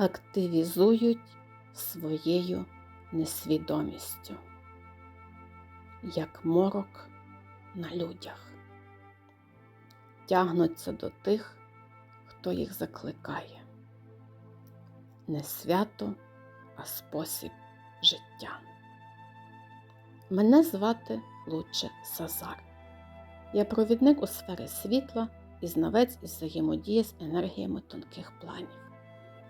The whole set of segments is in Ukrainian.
активізують своєю несвідомістю, як морок на людях, тягнуться до тих, хто їх закликає. Не свято, а спосіб життя. Мене звати Луче Сазар. Я провідник у сфері світла і знавець із взаємодії з енергіями тонких планів.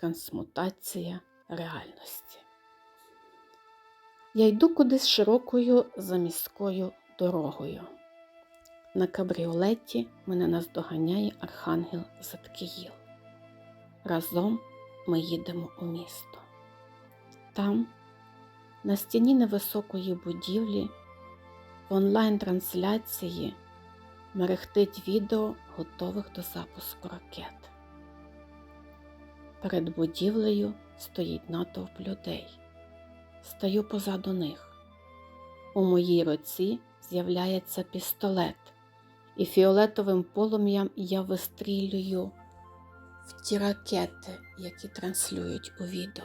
трансмутація реальності. Я йду кудись широкою заміською дорогою. На кабріолеті мене наздоганяє архангел Заткіїл. Разом ми їдемо у місто. Там, на стіні невисокої будівлі, в онлайн-трансляції мерехтить відео готових до запуску ракет. Перед будівлею стоїть натовп людей. Стаю позаду них. У моїй руці з'являється пістолет, і фіолетовим полум'ям я вистрілюю в ті ракети, які транслюють у відео.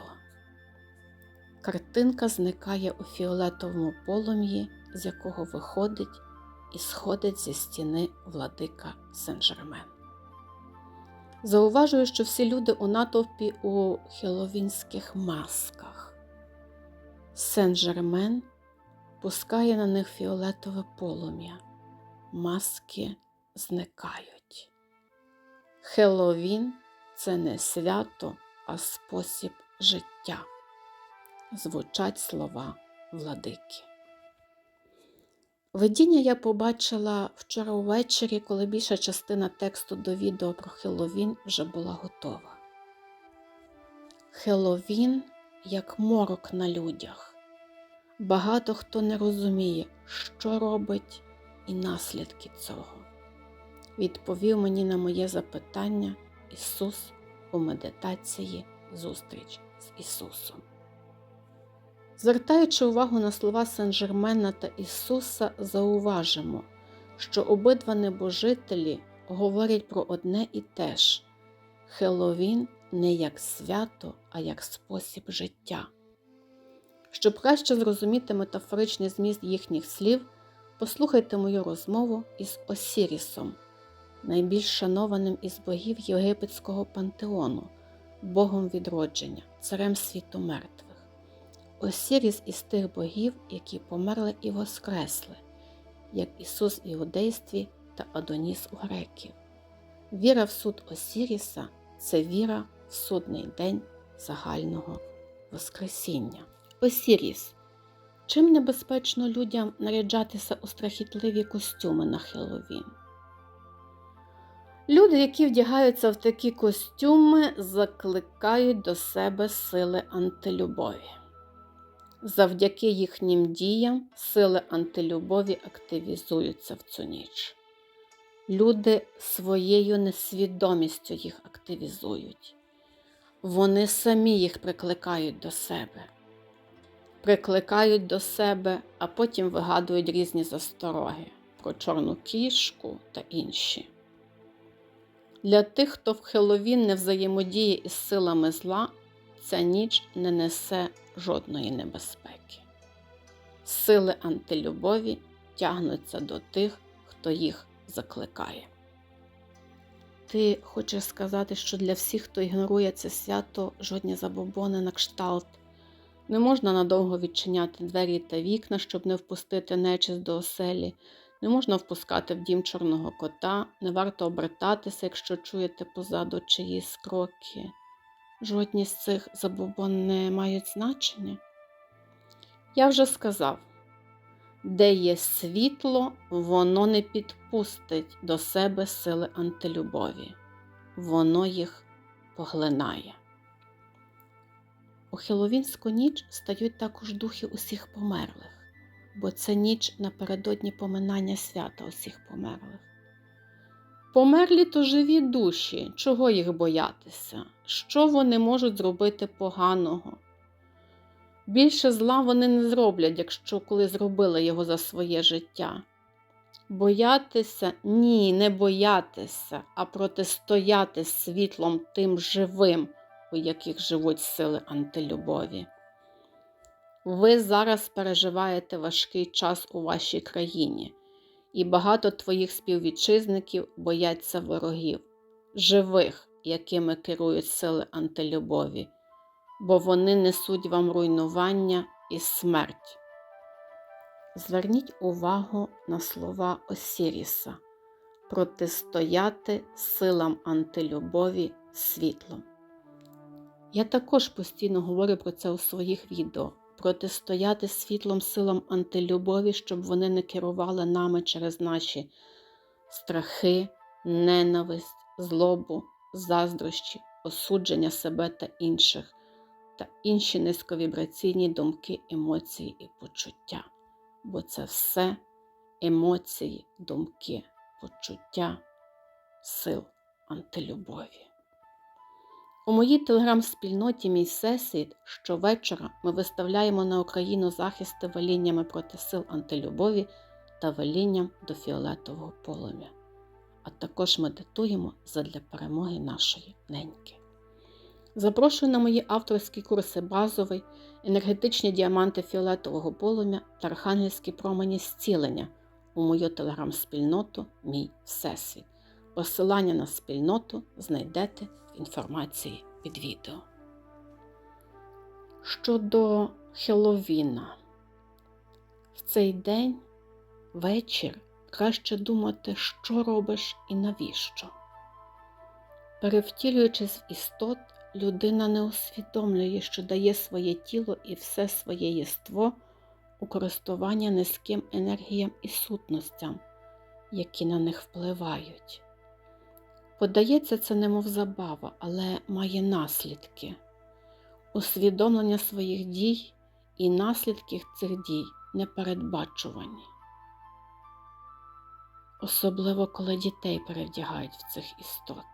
Картинка зникає у фіолетовому полум'ї, з якого виходить і сходить зі стіни владика Сен-Жермен. Зауважую, що всі люди у натовпі у хеловінських масках. Сен-Жермен пускає на них фіолетове полум'я. Маски зникають. Хеловін це не свято, а спосіб життя. Звучать слова владики. Видіння я побачила вчора увечері, коли більша частина тексту до відео про Хеловін вже була готова. Хеловін як морок на людях. Багато хто не розуміє, що робить і наслідки цього. Відповів мені на моє запитання Ісус у медитації зустріч з Ісусом. Звертаючи увагу на слова Сен-Жермена та Ісуса, зауважимо, що обидва небожителі говорять про одне і те ж Хеловін не як свято, а як спосіб життя. Щоб краще зрозуміти метафоричний зміст їхніх слів, послухайте мою розмову із Осірісом, найбільш шанованим із богів єгипетського пантеону, богом відродження, царем світу мертвих. Осіріс із тих богів, які померли і воскресли, як Ісус в іудействі та Адоніс у греків. Віра в суд Осіріса це віра в судний день загального Воскресіння. Осіріс. Чим небезпечно людям наряджатися у страхітливі костюми на Хеллоуін? Люди, які вдягаються в такі костюми, закликають до себе сили антилюбові. Завдяки їхнім діям сили антилюбові активізуються в цю ніч. Люди своєю несвідомістю їх активізують. Вони самі їх прикликають до себе, прикликають до себе, а потім вигадують різні застороги про чорну кішку та інші. Для тих, хто в Хеловін не взаємодіє із силами зла, ця ніч не несе жодної небезпеки. Сили антилюбові тягнуться до тих, хто їх закликає. Ти хочеш сказати, що для всіх, хто ігнорує це свято, жодні забобони на кшталт. Не можна надовго відчиняти двері та вікна, щоб не впустити нечисть до оселі, не можна впускати в дім чорного кота, не варто обертатися, якщо чуєте позаду чиїсь кроки жодні з цих забобон не мають значення? Я вже сказав, де є світло, воно не підпустить до себе сили антилюбові, воно їх поглинає. У Хеловінську ніч стають також духи усіх померлих, бо це ніч напередодні поминання свята усіх померлих. Померлі то живі душі, чого їх боятися? Що вони можуть зробити поганого? Більше зла вони не зроблять, якщо коли зробили його за своє життя. Боятися ні, не боятися, а протистояти світлом тим живим, у яких живуть сили антилюбові. Ви зараз переживаєте важкий час у вашій країні, і багато твоїх співвітчизників бояться ворогів, живих, якими керують сили антилюбові, бо вони несуть вам руйнування і смерть. Зверніть увагу на слова Осіріса протистояти силам антилюбові світлом. Я також постійно говорю про це у своїх відео. Протистояти світлом силам антилюбові, щоб вони не керували нами через наші страхи, ненависть, злобу, заздрощі, осудження себе та інших, та інші низьковібраційні думки, емоції і почуття бо це все емоції, думки, почуття, сил антилюбові. У моїй телеграм-спільноті Мій Всесвіт щовечора ми виставляємо на Україну захисти валіннями проти сил антилюбові та валінням до фіолетового полум'я, а також медитуємо задля перемоги нашої неньки. Запрошую на мої авторські курси базовий, енергетичні діаманти фіолетового полум'я та архангельські промені зцілення у мою телеграм-спільноту Мій Всесвіт. Посилання на спільноту знайдете інформації під відео. Щодо Хеловіна, в цей день вечір краще думати, що робиш і навіщо. Перевтілюючись в істот, людина не усвідомлює, що дає своє тіло і все своє єство у користування низьким енергіям і сутностям, які на них впливають. Подається це немов забава, але має наслідки, усвідомлення своїх дій і наслідки цих дій непередбачувані. Особливо коли дітей перевдягають в цих істот.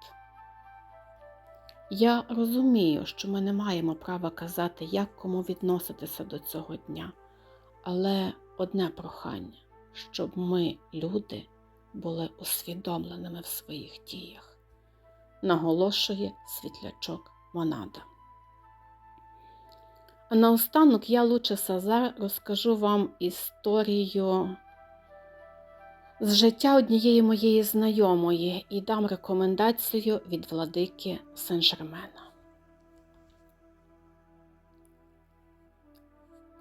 Я розумію, що ми не маємо права казати, як кому відноситися до цього дня, але одне прохання, щоб ми, люди, були усвідомленими в своїх діях, наголошує світлячок Монада. А наостанок я Луче Сазар розкажу вам історію з життя однієї моєї знайомої і дам рекомендацію від владики Сен-Жермена.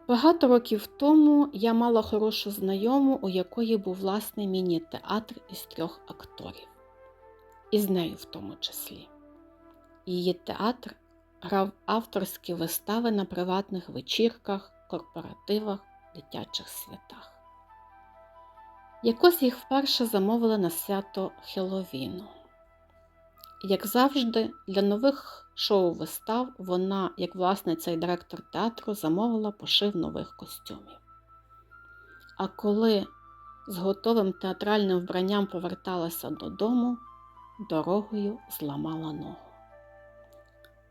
Багато років тому я мала хорошу знайому, у якої був власний міні-театр із трьох акторів, і з нею в тому числі. Її театр грав авторські вистави на приватних вечірках, корпоративах, дитячих святах. Якось їх вперше замовили на свято Хеловіну. Як завжди, для нових шоу-вистав вона, як власниця і директор театру, замовила пошив нових костюмів. А коли з готовим театральним вбранням поверталася додому, дорогою зламала ногу.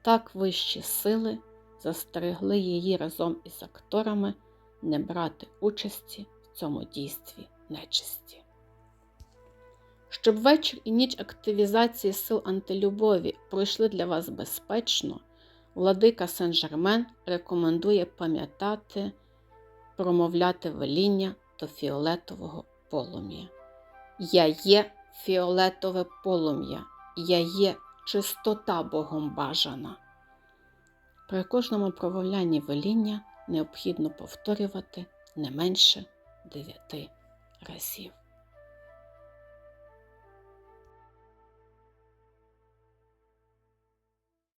Так вищі сили застерегли її разом із акторами не брати участі в цьому дійстві нечисті. Щоб вечір і ніч активізації сил антилюбові пройшли для вас безпечно, владика Сен-Жермен рекомендує пам'ятати, промовляти веління до фіолетового полум'я. Я є фіолетове полум'я, я є чистота Богом бажана. При кожному промовлянні веління необхідно повторювати не менше дев'яти разів.